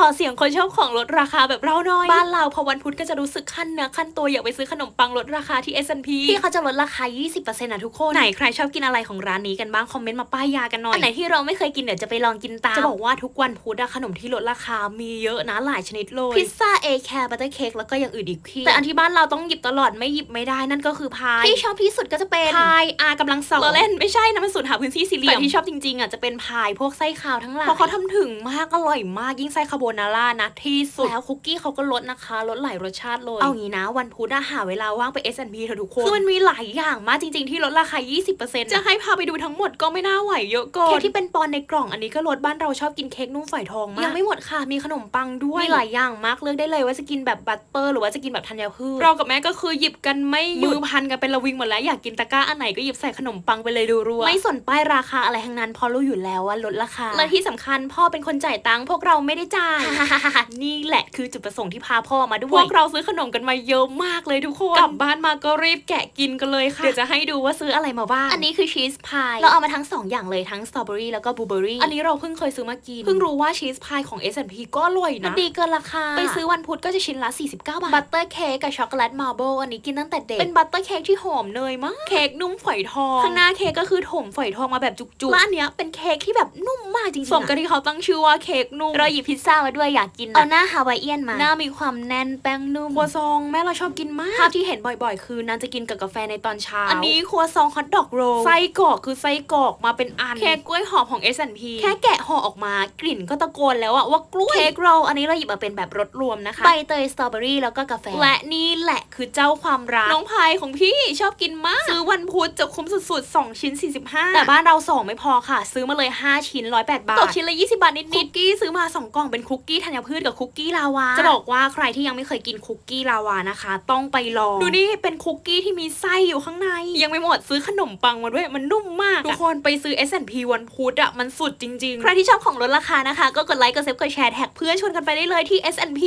ขอเสียงคนชอบของลดราคาแบบเราหน่อย บ้านเราพอวันพุธก็จะรู้สึกขั้นเนื้อขั้นตัวอยากไปซื้อขนมปังลดราคาที่ S&P ที่เขาจะลดราคา 20%นะทุกคน ไหนใครชอบกินอะไรของร้านนี้กันบ้าง คอมเมนต์มาป้ายยากันหน่อย อันไหนที่เราไม่เคยกินเดี๋ยวจะไปลองกินตาม จะบอกว่าทุกวันพุธอะขนมที่ลดราคามีเยอะนะหลายชนิดเลย พิซซ่าเอแคร์บัตเตอร์เค้กแล้วก็อย่างอื่นอีกพี่แต่อันที่บ้านเราต้องหยิบตลอดไม่หยิบไม่ได้นั่นก็คือพายที่ชอบที่สุดก็จะเป็นพายอากำลังสองเราเล่นไม่ใช่นะมันสูตรหาพื้นที่สี่เหลี่ยมแต่ที่ชอบจริงๆอะจะเป็นพายพวกไส้คาวทั้งหลายเพราะเขาทำถึงมากอร่อยมากยิ่งไส้คาโบนาร่านะที่สุด แล้วคุกกี้เขาก็ลดนะคะลดหลายรสชาติเลย เอางี้นะ วันพุธอะหาเวลาว่างไป S&P เถอะทุกคน คือมันมีหลายอย่างมากจริง ๆ ที่ลดราคา 20%จะให้พาไปดูทั้งหมดก็ไม่น่าไหวเยอะเกินเค้กที่เป็นปอนในกล่องอันนี้ก็ลดบ้านเราชอบกินเค้กนุ่มฝอยทองมากยังไม่หมดค่ะมีขนมปังด้วยมีหลายอย่างมากเลือกได้เลยว่าจะกินแบบบัตเตอร์หรือว่าจะกินแบบธัญพืชเรากับแม่ก็คือหยิบกันไม่หยุดมือพันกันเป็นระวิงหมดแล้วอยากกินตะกร้าอันไหนก็หยิบใส่ขนมปังไปเลยดูรัวไม่สนป้ายราคาอะไรทั้งนั้นเพราะรู้อยู่แล้วว่าลดราคาและที่สำคัญพ่อเป็นคนจ่ายตังค์พวกเราไม่ได้จ่ายนี่แหละคือจุดประสงค์ที่พาพ่อมาด้วยพวกเราซื้อขนมกันมาเยอะมากเลยทุกคนกลับบ้านมาก็รีบแกะกินกันเลยค่ะเดี๋ยวจะให้ดูว่าซื้ออะไรมาบ้างอันนี้คือชีสพายเราเอามาทั้งสองอย่างเลยทั้งสตรอเบอรี่แล้วก็บลูเบอรี่อันนี้เราเพิ่งเคยซื้อมากินเพิ่งรู้ว่าชีสพายของ S&P ก็อร่อยนะมันดีเกินราคาไปซื้อวันพุธก็จะชิ้นละ 49 บาทบัตเตอร์เค้กกับช็อกโกแลตมาร์เบิลอันนี้กินตั้งแต่เด็กเป็นบัตเตอร์เค้กที่หอมเนยมากเค้กนุ่มฝอยทองข้างหน้าเค้กก็คือถมฝอยทองมาแบบจุกๆและอันเนี้ยเป็นเค้กที่แบบนุ่มมากจริงๆสมกับที่เขาตั้งชื่อว่าเค้กนุ่มเราหยิบพิซซ่ามาด้วยอยากกินเอาหน้าฮาวายเอียนมาหน้ามีความแน่นแป้งนุ่มครัวซองแม่เราชอบกินมากภาพที่เห็นบ่อยๆ คือนางจะกินกับกาแฟในตอนเช้า อันนี้ครัวซองฮอทดอกโรลไส้กรอกคือไส้กรอกมาเป็นอันเค้กกล้วยหอมของ S&P แค่แกะห่อออกมากลิ่นก็ตะโกนแล้วอะว่ากล้วยเค้กโรลอันนี้เราหยิบมาเป็นแบบรสรวมนะคะใบเตยสตรอเบอรี่แล้วก็กาแฟและนี่แหละคือเจ้าความรักน้องพายของพี่ชอบกินมากซื้อวันพุธจะคุ้มสุดๆ 2 ชิ้น 45 แต่บ้านเรา 2 ไม่พอค่ะ ซื้อมาเลย 5 ชิ้น 108 บาทตกชิ้นละ 20 บาทนิดๆคุกกี้ซื้อมา 2 กล่องเป็นคุกกี้ธัญพืชกับคุกกี้ลาวา จะบอกว่าใครที่ยังไม่เคยกินคุกกี้ลาวานะคะ ต้องไปลอง ดูนี่เป็นคุกกี้ที่มีไส้อยู่ข้างใน ยังไม่หมดซื้อขนมปังมาด้วยมันนุ่มมาก ทุกคนไปซื้อ S&P วันพุธอะมันสุดจริง ๆ ใครที่ชอบของลดราคานะคะ ก็กดไลค์กดเซฟกดแชร์แท็กเพื่อนชวนกันไปได้เลยที่ S&P